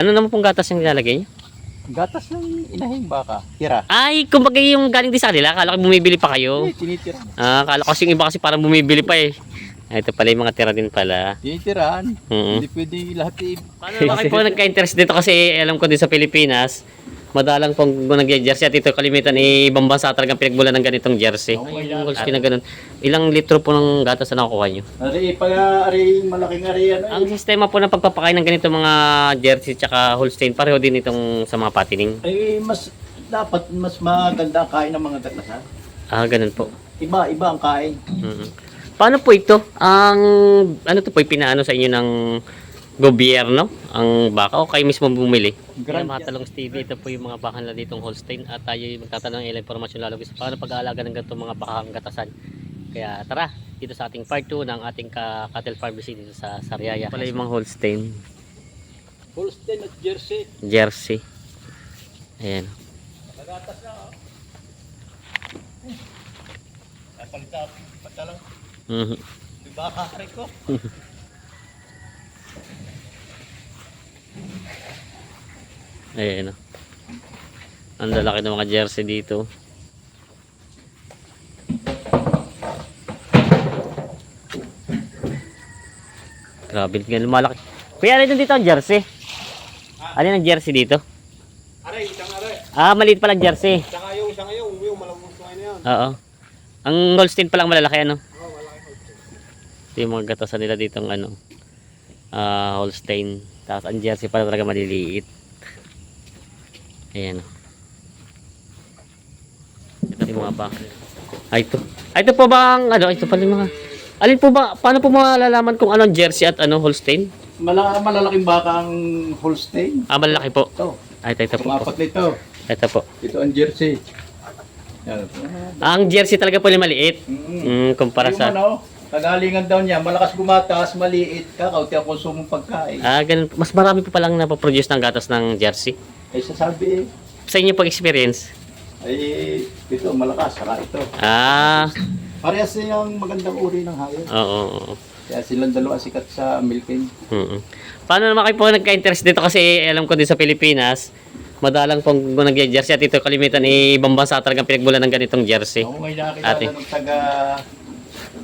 Ano naman pong gatas yung nilalagay? Gatas ng inahing baka. Tira. Ay, kumbaga yung galing din sa kanila. Akala ko bumibili pa kayo. Eh, tinitira. Ah, akala ko kasi yung iba kasi parang bumibili pa eh. Ah, ito pala yung mga tira din pala. Tinitirahan. Mm Hindi pwede lahat i- Paano naman kayo po nagka-interest dito kasi alam ko din sa Pilipinas, madalang pong nag-jersey at ito kalimitan eh, ibang bansa talagang pinagbulan ng ganitong jersey. Ay, yan. yung Holstein na ganun. Ilang litro po ng gatas na nakukuha nyo? Ari, pag ari, malaking ari ano. Ang sistema po ng pagpapakain ng ganito mga jersey tsaka Holstein, pareho din itong sa mga patining. Ay, mas dapat mas maganda ang kain ng mga gatasan. Ah, ganun po. Iba, iba ang kain. Mhm. Paano po ito? Ang ano to po pinaano sa inyo ng gobyerno ang baka o kayo mismo bumili? Grand mga talong Stevie, ito po yung mga baka nila ditong Holstein at tayo yung magtatanong ng ilang impormasyon lalo sa paano pag-aalaga ng ganitong mga bakang gatasan. Kaya tara, dito sa ating part 2 ng ating ka cattle pharmacy dito sa Sariaya. Pala yung mga Holstein, Holstein at Jersey. Jersey. Ayan. Nagatas na oh. Kapalita, patalang. Mhm. Di ba kakari ko? Ayan. oh. Ang lalaki ng mga jersey dito. Grabe, tingnan lumalaki. Kuya, alin dito ang jersey? Alin ang jersey dito? Aray, isang aray. Ah, maliit palang jersey. Isang ayaw, isang ayaw. Yung malamang sa na yan. Oo. Ang Holstein palang malalaki ano? Oo, wala kayo. Ito yung mga gatasan nila dito ang ano. Ah, Holstein. Tapos ang jersey pala talaga maliliit. Ayan. Ito yung mga baka. Ay, ito. Ay, ito po ba ang ano? Ito pala yung mga... Alin po ba? Paano po malalaman kung ano ang jersey at ano Holstein? Mala malalaking baka ang Holstein. Ah, malalaki po. Ito. Ay, ito, ito po. Tumapat nito. Ito po. Ito ang Jersey. Yan. Ang jersey talaga po yung maliit. Mm. Mm, kumpara sa... ano, kagalingan daw niya, malakas gumatas, maliit, kakaunti ang konsumong pagkain. Ah, ganun. Mas marami po palang napoproduce ng gatas ng jersey. Ay sasabi, Sa inyo pag experience. ay ito malakas, saka ito. Ah, Parehas siyang magandang uri ng hayop. oo. oo. Kaya silang dalawa sikat sa milking. Mm-mm. Paano naman kayo po nagka-interest dito kasi alam ko din sa Pilipinas, madalang pong nag-jersey at ito kalimitan eh, ibang bansa talagang pinagbulan ng ganitong jersey. Ako ngayon nakakita Ate. ng taga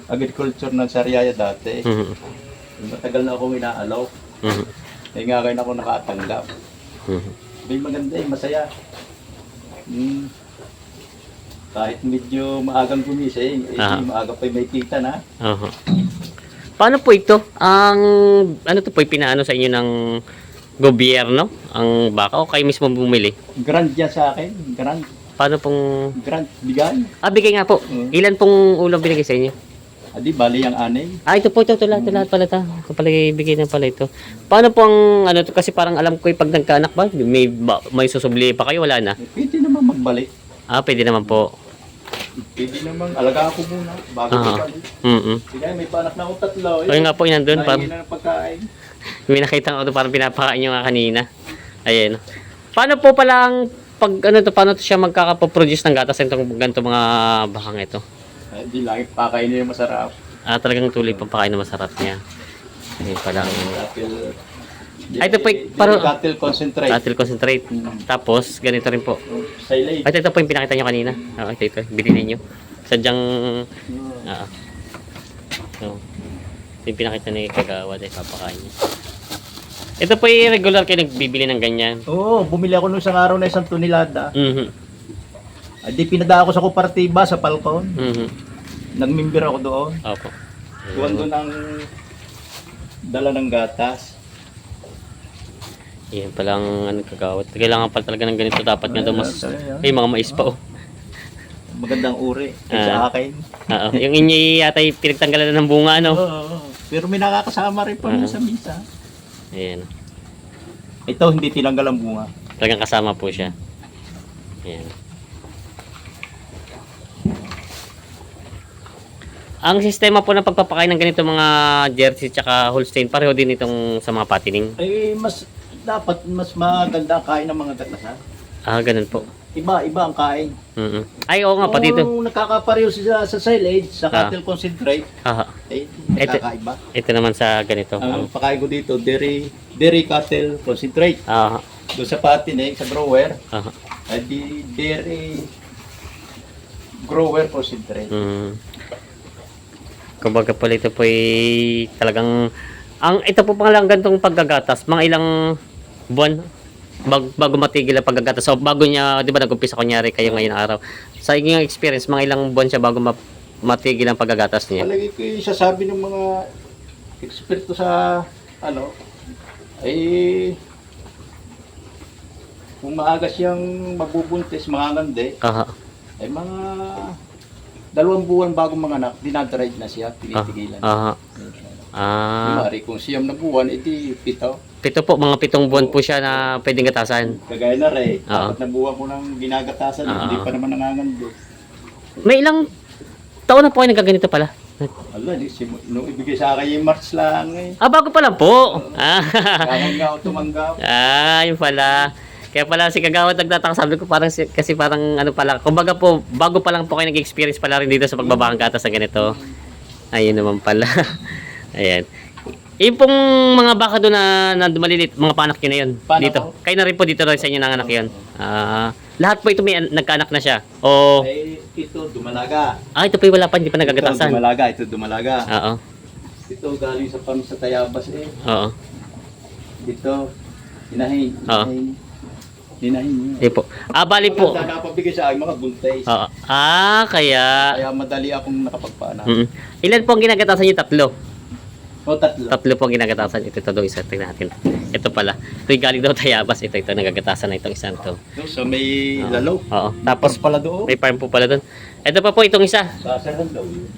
agriculture ng Sariaya dati. Mhm. Matagal na akong inaalaw. Mhm. Kaya nga ngayon ako nakatanggap. Mhm. May maganda eh, masaya. Hmm. Kahit medyo maagang gumising, eh, Aha. maaga pa may kita na. Oho. Paano po ito? Ang ano to po pinaano sa inyo ng gobyerno ang baka o kayo mismo bumili? Grand yan sa akin. Grand. Paano pong Grand. Bigay. Ah, bigay nga po. Mm. Ilan pong ulam binigay sa inyo? Adi, bali ang anay. Ah, ito po, ito, ito lahat, lahat pala ito. Ito pala ibigay na pala ito. Paano po ang, ano to, kasi parang alam ko yung pag nagkaanak ba, may, ba, may susubli pa kayo, wala na. Eh, Pwede naman magbalik. Ah, pwede naman po. Pwede naman. Alaga ako muna. Bago Ah. magbalik. Mm Sige, may panak na akong tatlo. Ayun nga po, yun nandun. Parang, Nahingi na ng pagkain. may nakita ko ito, parang pinapakain nyo nga kanina. Ayan. Paano po palang, pag ano to, paano to siya magkakapoproduce ng gatas itong ganito mga bakang ito? Ay, di lang. Pakainin yung masarap. Ah, talagang tuloy pang pakain na masarap niya. Ayun pala ang Cattle. Ay, ito po, Di- parang- Cattle concentrate. cattle concentrate. Tapos, ganito rin po. Silage. Ay, ito po yung pinakita nyo kanina. Ah, ito, ito. Binili nyo. Sadyang, ah, so, ito yung pinakita ni Kagawa dahil papakain niya. Ito po yung regular kayo nagbibili ng ganyan. Oo, bumili ako nung isang araw na isang tonelada. Mhm. Ay, di pinadala ako sa kooperatiba sa Falcon. Mhm. Nagmimber ako doon. Opo. Doon doon ang dala ng gatas. Yan palang ano kagawat. Kailangan pala talaga ng ganito. Dapat nga daw mas... Ay, mga mais pa oh. Magandang uri. Kaya Ah. akin. Oo. Yung inyo yata yung pinagtanggalan na ng bunga, ano? Oo. Pero may nakakasama rin pa Ah. sa misa. Ayan. Ito hindi tinanggal ang bunga. Talagang kasama po siya. Ayan. Ang sistema po ng pagpapakain ng ganito mga jersey tsaka Holstein, pareho din itong sa mga patining. Ay mas dapat mas maganda ang kain ng mga gatasan. Ah, ganun po. Iba, iba ang kain. mm Ay, oo nga, pati ito. Kung nakakapareho sa, sa silage, sa Ah. cattle concentrate, Haha. eh, Ito- nakakaiba. Ito naman sa ganito. Ang pakain ko dito, dairy, dairy cattle concentrate. Ah, Doon sa patining, sa grower, ah, ay di dairy grower concentrate. mm. Kumbaga pala ito po ay talagang ang ito po pala ang gantong paggagatas, mga ilang buwan bago, bago matigil ang paggagatas. So bago niya, 'di ba nag-umpisa kunyari kayo ngayon araw. Sa inyong experience, mga ilang buwan siya bago ma- matigil ang paggagatas niya. Palagi ko yung sasabi ng mga eksperto sa ano ay kung maaga siyang magbubuntis, mga ngande, Aha. ay mga dalawang buwan bago mga anak, dinadrive na siya, tinitigilan. Aha. Ah, Kumari, kung siyam na buwan, iti pito. pito po, mga pitong buwan po siya na pwedeng gatasan. Kagaya na rin, Oo. apat na buwan ko nang ginagatasan, Oo. hindi pa naman nangangando. May ilang taon na po kayo nagaganito pala? Ala, di, simu- nung ibigay sa akin yung March lang eh. Ah, bago pa lang po. Ah, Kaya nga ako tumanggap. ah yun pala. Kaya pala si Kagawad nagtataka sabi ko parang si- kasi parang ano pala. Kumbaga po, bago pa lang po kayo nag-experience pala rin dito sa pagbabakang gatas na ganito. Ayun naman pala. Ayan. Yung pong mga baka doon na, na malilit, mga panak yun na yun. Panak dito. ko? Kayo na rin po dito rin sa inyo nanganak yun. Ah, lahat po ito may an- nagkaanak na siya. O, Ay, ito, dumalaga. ah, ito po wala pa, hindi pa Ito, nagagatasan. dumalaga, ito, dumalaga. Oo. Ito, galing sa pam sa Tayabas eh. Oo. Ito, hinahin. Oo. Hinahin. Hinahin niya. Hindi po. Ah, bali po. Maganda nakapabigay sa akin mga buntay. Oo. Ah, kaya... Kaya madali akong nakapagpaanak. Mm. Ilan po ang ginagatasan niyo? Tatlo. O, tatlo. Tatlo po ang ginagatasan. Ito, ito daw isa. Tingnan natin. Ito pala. Ito yung galing daw Tayabas. Ito, ito. Nagagatasan na itong isang to. No, so may Oo. lalaw. Oo. Tapos Tapos, pala doon. may farm po pala doon. Ito pa po itong isa. Sasaran daw yun.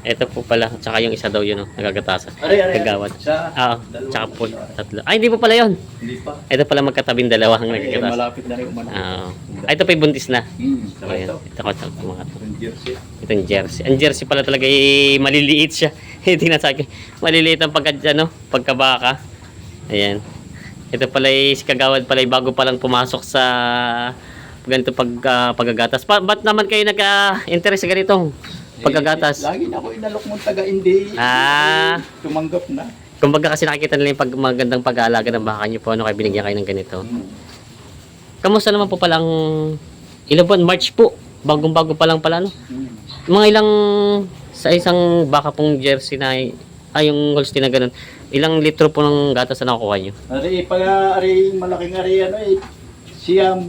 Ito po pala. Tsaka yung isa daw yun. Oh, nagagatasan. Aray, aray. Kagawad. Sa Oo. Tsaka po. Tatlo. Ay, hindi po pala yun. Hindi pa. Ito pala magkatabing dalawa ang nagagatasan. malapit na rin umanak. Oo. Ay, ito pa yung buntis na. Hmm, saka ito. ayan. Ito ko ito. Mga to. Yung jersey. Ito yung jersey. Ang jersey pala talaga eh, maliliit siya. Hindi na sa akin. Maliliit ang pagka, ano, pagkabaka. Ayan. Ito pala eh, si Kagawad pala eh, bago pa lang pumasok sa ganito pag, ah, paggagatas. Pa, ba't naman kayo nagka-interest sa ganitong Eh, lagi na ako inalok mong taga-hindi. Ah. Tumanggap na. Kumbaga kasi nakikita nila yung pag, magandang pag-aalaga ng baka nyo po, ano, kaya binigyan kayo ng ganito. Hmm. Kamusta naman po palang ilang buwan? March po. Bagong-bago pa lang pala, no? Hmm. Mga ilang sa isang baka pong jersey na ay yung Holstein na ganun. Ilang litro po ng gatas na nakukuha nyo? Ari, pag ari, malaking ari, ano eh, siyam,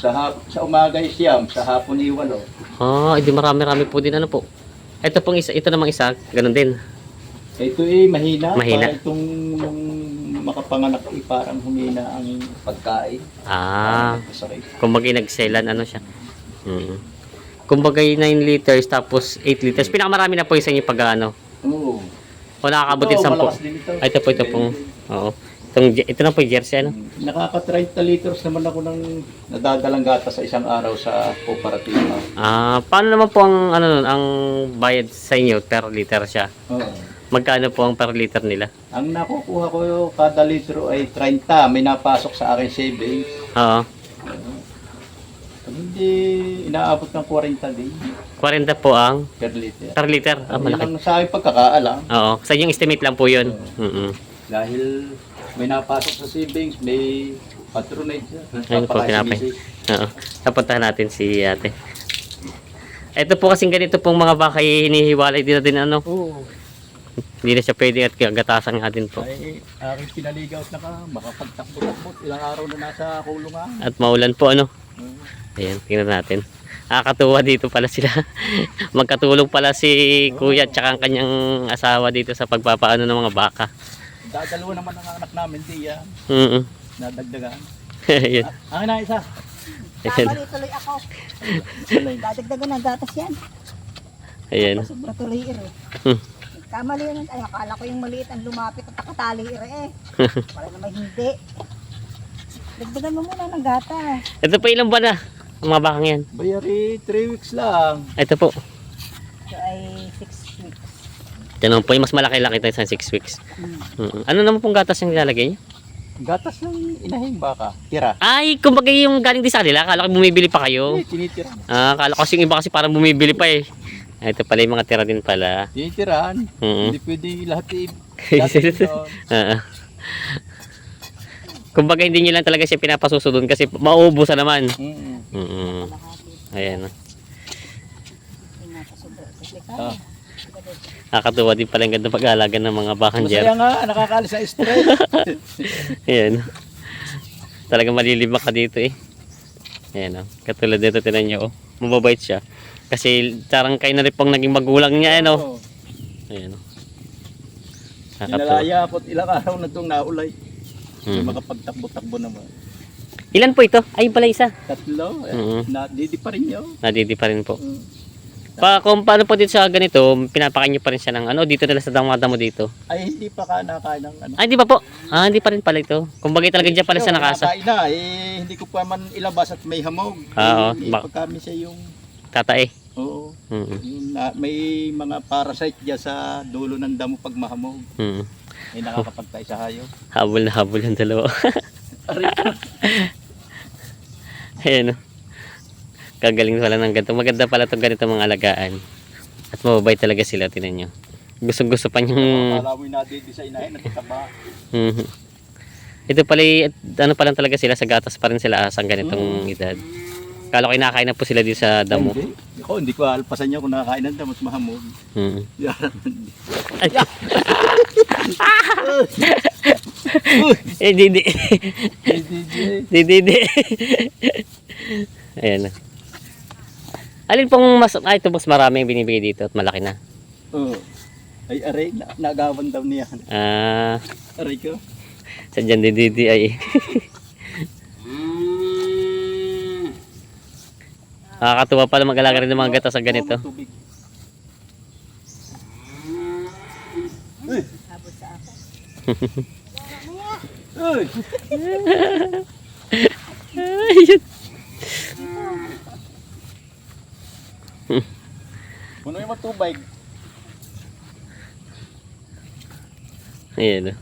sa, hap, sa umaga ay siyam, sa hapon ay walo. Ah, edi marami-rami po din ano po. Ito pong isa, ito namang isa, ganun din. Ito eh, mahina. Mahina. Para itong nung makapanganak eh, parang humina ang pagkain. Ah, Masakit. kumbaga nagselan ano siya. Mm. Kumbaga 9 liters tapos 8 liters. Pinakamarami na po yung sa inyo pag ano. Oo. O nakakabutin Ito, 10. malakas din ito. Ay, ito po, ito pong, oo. Itong, ito na po yung jersey ano. Nakaka-30 liters naman ako ng nadadalang gatas sa isang araw sa kooperatiba. Ah, paano naman po ang ano nun, ang bayad sa inyo per liter siya? Oo. Magkano po ang per liter nila? Ang nakukuha ko kada litro ay 30. May napasok sa akin savings. Oo. Pag hindi inaabot ng 40 din 40 po ang per liter. per liter. Ah, malaki. ang sa akin pagkakaalam. Oo. Sa inyong estimate lang po yun. Mm Dahil may napasok sa savings, may patronage. Ayun po, tinapay. Oo. Napuntahan natin si ate. Ito po kasing ganito pong mga baka hinihiwalay din natin ano. Oo. Hindi na siya pwede at gatasan nga din po. Ay, aking pinaligaw na ka, makapagtakbo-takbo. Ilang araw na nasa kulungan. At maulan po ano. Mm. Ayan, tingnan natin. Nakakatuwa dito pala sila. Magkatulong pala si kuya at saka ang kanyang asawa dito sa pagpapaano ng mga baka. Dadalawa naman ang anak namin, di yan. Mm Nadagdagan. Ayan. Ah, na isa. Kamali tuloy ako. Dadagdagan ng gatas yan. Ayan. Sobra tuloy ire. Hmm. Kamali yun. Ay, akala ko yung maliit ang lumapit at nakatali ire eh. Para naman hindi. Dagdagan mo muna ng gatas. Ito pa ilang buwan na? Ang mga bakang yan. Bayari, 3 weeks lang. Ito po. So ay 6 weeks. Yan po, yung mas malaki-laki tayo sa 6 weeks. Hmm. Mm. Ano naman pong gatas yung nilalagay niyo? Gatas ng inahing baka. Tira. Ay, kumbaga yung galing din sa kanila. Akala ko bumibili pa kayo. Eh, tinitira. Ah, akala ko kasi yung iba kasi parang bumibili pa eh. Ah, Ito pala yung mga tira din pala. Tinitirahan. Mm. Hindi pwede lahat i- lahat i- doon. Ah, ah. Kumbaga hindi nyo lang talaga siya pinapasuso doon kasi mauubusan naman. Mm. Mm Kalahati. Ayan. Pinapasubo. Nakakatuwa din pala yung ganda pag-aalaga ng mga bakang Masaya Jer. nga, nakakalis sa stress. Ayan. Talagang malilimak ka dito eh. Ayan o. Katulad dito, tinan nyo oh. Mababait siya. Kasi tarang kayo na rin pong naging magulang niya ano. Oo. Ayan o. Nakakatuwa. Inalaya ako at ilang araw na itong naulay. Hindi Mm. makapagtakbo-takbo naman. Ilan po ito? Ay, pala isa. Tatlo, eh, Mm. na, didi pa rin yun. Nadidi pa rin po. Mm. Pa, kung paano po dito sa ganito, pinapakain nyo pa rin siya ng ano, dito nila sa damada mo dito. Ay, hindi pa ka nakain ng ano. Ah, hindi pa po. Ah, hindi pa rin pala ito. Kung bagay talaga dyan pala sa nakasa. Nakain na, eh, hindi ko pa man ilabas at may hamog. Ah, oo. Eh, pagkami siya yung, Tatae. oo, Mm yung na, may mga parasite dyan sa dulo ng damo pag mahamog. mm Ay nakakapagtay sa hayop. Habol na habol yung dalawa. Aray ko. Ayan o. Gagaling pala ng ganito. Maganda pala itong ganito mga alagaan. At mababait talaga sila, tinan nyo. Gusto gusto pa yung... Kala mo yung at itaba. Mhm. Ito pala, ano pa lang talaga sila, sa gatas pa rin sila asang ganitong edad. Kala ko kinakain na po sila dito sa damo. Hindi. Ako, hindi ko alpasan niya kung nakakain ng damo at mahamog. Yan. Ay. Eh, di, di. di, di, di. Ayan na. Alin pong mas, ah, ito mas maraming binibigay dito at malaki na. Oo. Ay, aray, na, nagawan daw niya. Ah, Aray ko. sa dyan di, di, di ay. Nakakatuwa pala mag-alaga rin ng mga gata sa ganito. Uy! Habol sa ako. Uy! Ayun. Puno yung matubig. Ayan.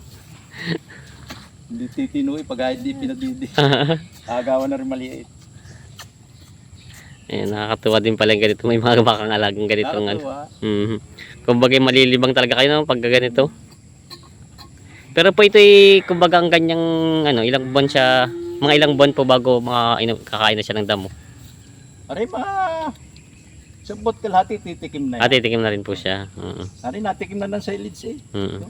Hindi titinuloy pag hindi pinadidi. Agawan na rin maliit. Ayan, nakakatuwa din pala yung ganito. May mga bakang alagang ganitong ano. Nakatuwa. Mhm. Kumbaga malilibang talaga kayo no, pag ganito. Pero po ito ay kumbaga ang ganyang ano, ilang buwan siya, mga ilang buwan po bago mga ino, kakain na siya ng damo. Aray mga... Sabot kalahati titikim na yan. itikim na rin po siya. Mhm. Aray natikim na ng silage eh. Mhm.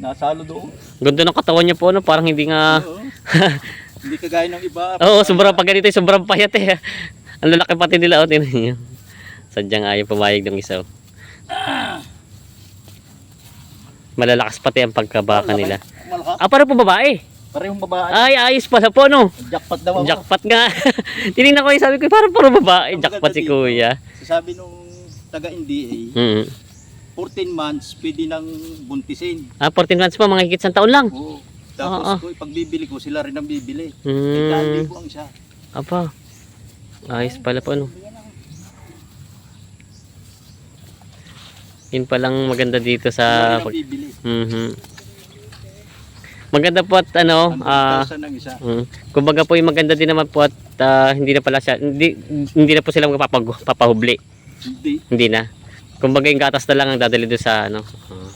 Nasalo doon. Ganda ng katawan niya po no, parang hindi nga Oo. hindi kagaya ng iba. Oo, sobrang pag ganito, sobrang payat eh. Ang lalaki pati nila, oh, tingnan niyo. Sadyang ayaw pumayag ng isa. oh. Malalakas pati ang pagkabaka nila. Malaka. Ah, para po babae. Parehong babae. Ay, ayos pala po, no? Jackpot daw ako. Jackpot nga. Tinignan ko yung sabi ko, parang puro babae. Ang Jackpot si kuya. Sabi nung taga-NDA, Mm. 14 months pwede nang buntisin. Ah, 14 months pa, mga higit sa taon lang. Oo. Tapos Oo. ko, pagbibili ko, sila rin ang bibili. Eh, Mm. ko ang siya. Apa. Ayos pala po, no? Yun palang maganda dito Sila sa... rin ang bibili. Mhm. Maganda po at ano, ah, 100,000 ang isa. mm, kumbaga po yung maganda din naman po at ah, hindi na pala siya, hindi, hindi na po sila magpapag, papahubli. Hindi. Hindi na. Kumbaga yung gatas na lang ang dadali doon sa ano. ah.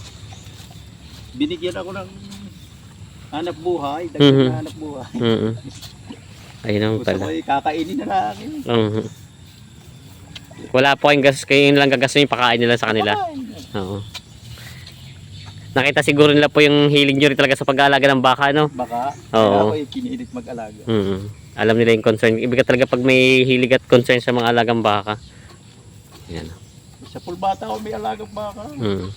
Binigyan ako ng hanap buhay. Dagdag Mhm. na hanap buhay. Mm. Ayun naman Gusto pala. ko eh, kakainin na lang. eh. Mhm. Wala po kayong gas, kayo lang gagastos yung pakain nila sa kanila. Oo. Nakita siguro nila po yung hiling nyo rin talaga sa pag-aalaga ng baka, no? Baka. Oo. Kaya ako pinilit mag-alaga. Mm. Alam nila yung concern. Ibig talaga pag may hilig at concern sa mga alagang baka. Yan. Sa pulbata ako may alagang baka. Mm.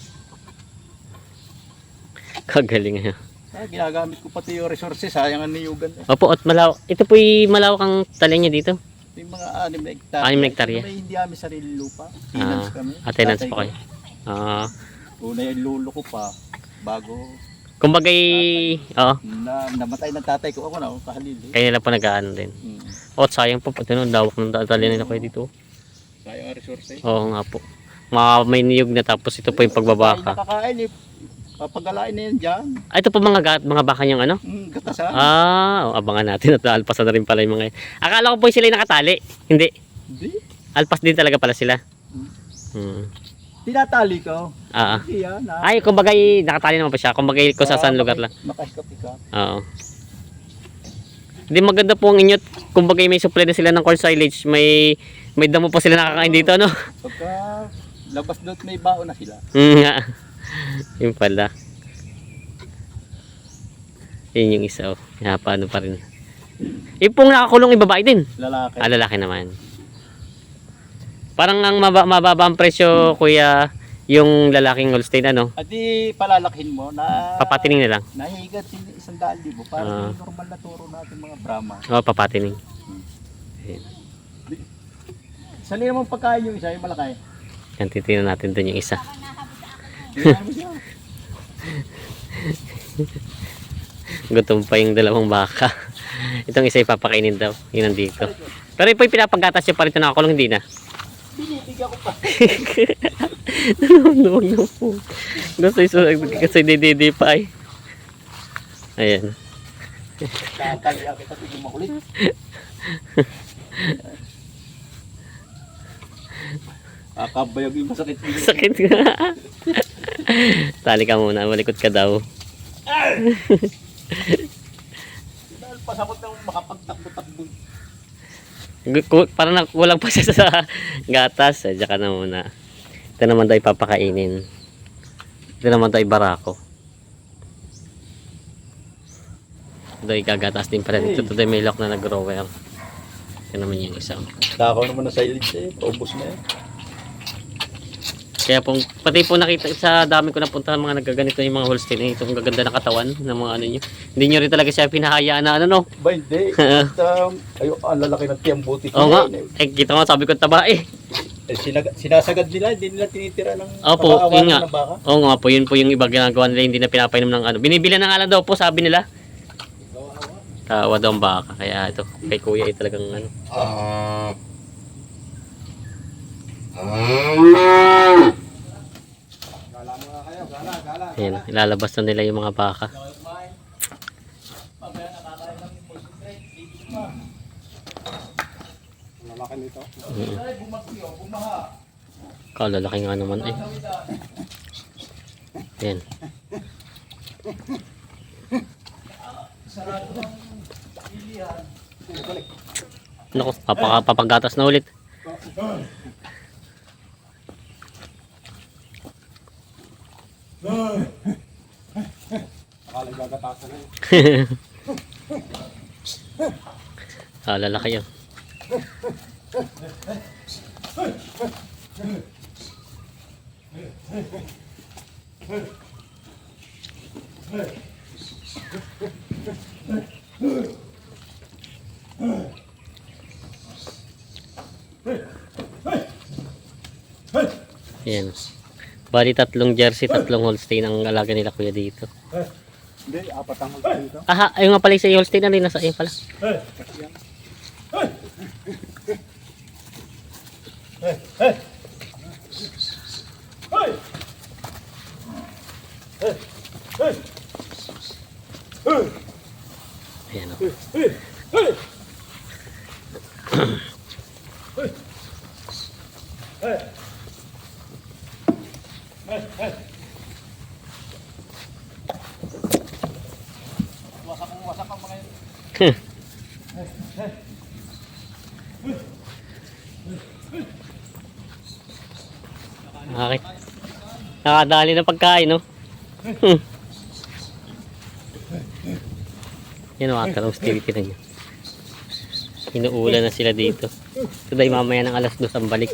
Kagaling nga. Ah, ginagamit ko pati yung resources. Sayang ang niyugan. Eh. Opo, at malaw. Ito po yung malawak ang talya niya dito. Yung mga anim na hektarya. Anim na hektarya. May hindi kami sarili lupa. Tenants Ah, kami. ah, tenants po kayo. Ah, Una yung lulo ko pa. Bago kumbaga oo, na, namatay ng tatay ko. Ako na, ako kahalili. kaya nila po nag-ano din. Hmm. O, sayang po, pati nun, lawak ng talya nila kayo dito. Sayang ang resources. Oo nga po. Mga may niyog na tapos ito po yung Ay, pagbabaka. nakakain eh. Papagalain na yan dyan. Ah, ito po mga, gat, mga baka niyang ano? Hmm, gatasan. Ah, oh, abangan natin at alpasan na rin pala yung mga Akala ko po sila yung nakatali. Hindi. Hindi. Alpas din talaga pala sila. Hmm. Tinatali ko. Ah, ah. Yan. ah. Ay, kumbaga nakatali naman pa siya. Kumbaga kung sa saan lugar lang. Makasikap-ikap. Oo. Hindi maganda po ang inyo. Kumbaga may supply na sila ng corn silage. May may damo pa sila nakakain dito, ano? Pagka labas doon may baon na sila. Mm, nga. Yun pala. Yun yung isa, oh. Kaya paano pa rin. Yung pong nakakulong yung babae din. Lalaki. Ah, lalaki naman. Parang ang maba, mababa ang presyo, kuya, yung lalaking Holstein, ano? At di palalakhin mo na Papatining na lang. nahihigat sin isang daan libo para Ah. normal na turo natin mga Brahma. Oo, papatining. Sali naman pagkain yung isa, yung malaki. Yan, titignan natin dun yung isa. Tingnan mo siya. Gutom pa yung dalawang baka. Itong isa ipapakainin daw. Yun nandito. Pero yung pinapagatas yung pa rin ito nakakulong, hindi na. Binibigyan ko pa. Huwag na po. Gusto iso, kasi dididi pa ay. Ayan. Tatali ako kasi yung makulit. Akabayag yung masakit. Sakit nga. Tali ka muna, malikot ka daw. Dahil pasakot ng makapagtakbo-takbo. Gu- ku- Parang nakulang pa siya sa gatas. Eh, Diyan ka na muna. Ito naman daw ipapakainin. Ito naman daw barako. Ito daw igagatas din pala dito. Ito daw may lock na nag-grower. Ito naman yung isang. Takaw naman na silage eh. Paubos na yan. Kaya pong, pati po nakita sa dami ko napuntahan mga nagaganito yung mga Holstein. Eh, itong gaganda na katawan ng mga ano nyo. Hindi nyo rin talaga siya pinahayaan na ano no. Ba hindi. At, um, ayo, ang lalaki ng tiyang buti. Oo nga. Eh, Eh, kita mo, sabi ko taba eh. eh, sinag- sinasagad nila, hindi nila tinitira ng Opo, yun nga. ng baka. Oo nga po, yun po yung iba ginagawa nila, hindi na pinapainom ng ano. Binibili na nga lang daw po, sabi nila. Tawa daw ang baka, kaya ito, kay kuya ay talagang ano. Ayan, ilalabas na nila yung mga baka. Mm. Kalalaki nga naman eh. Ayan. Naku, papagatas na ulit. Ah, lalaki yun. Ayan. Bali tatlong jersey, tatlong Holstein ang alaga nila kuya dito. Hindi, apat ang hulto dito. Aha, ayun nga pala yung sa Holstein na rin. Nasa ayun pala. Ayan o. Bakit? Nakadali na pagkain, no? Hmm. Yan o, ata ng steel kita niya. Inuula na sila dito. Ito dahil mamaya ng alas dos ang balik.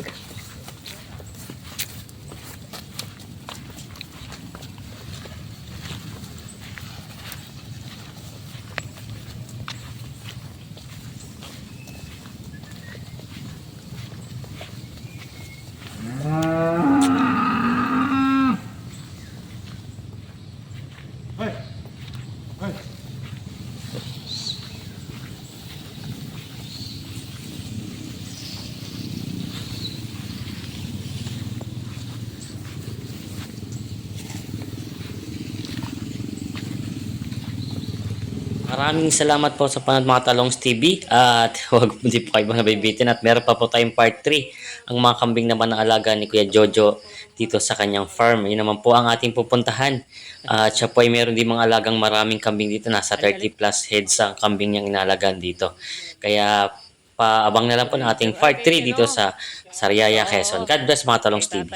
Maraming salamat po sa panood mga Talongs TV at huwag hindi po kayo mga bibitin at meron pa po tayong part 3 ang mga kambing naman ng alaga ni Kuya Jojo dito sa kanyang farm. Yun naman po ang ating pupuntahan. At siya po ay meron din mga alagang maraming kambing dito. Nasa 30 plus heads ang kambing niyang inalagaan dito. Kaya paabang na lang po ng ating part 3 dito sa Sariaya, Quezon. God bless mga Talongs TV.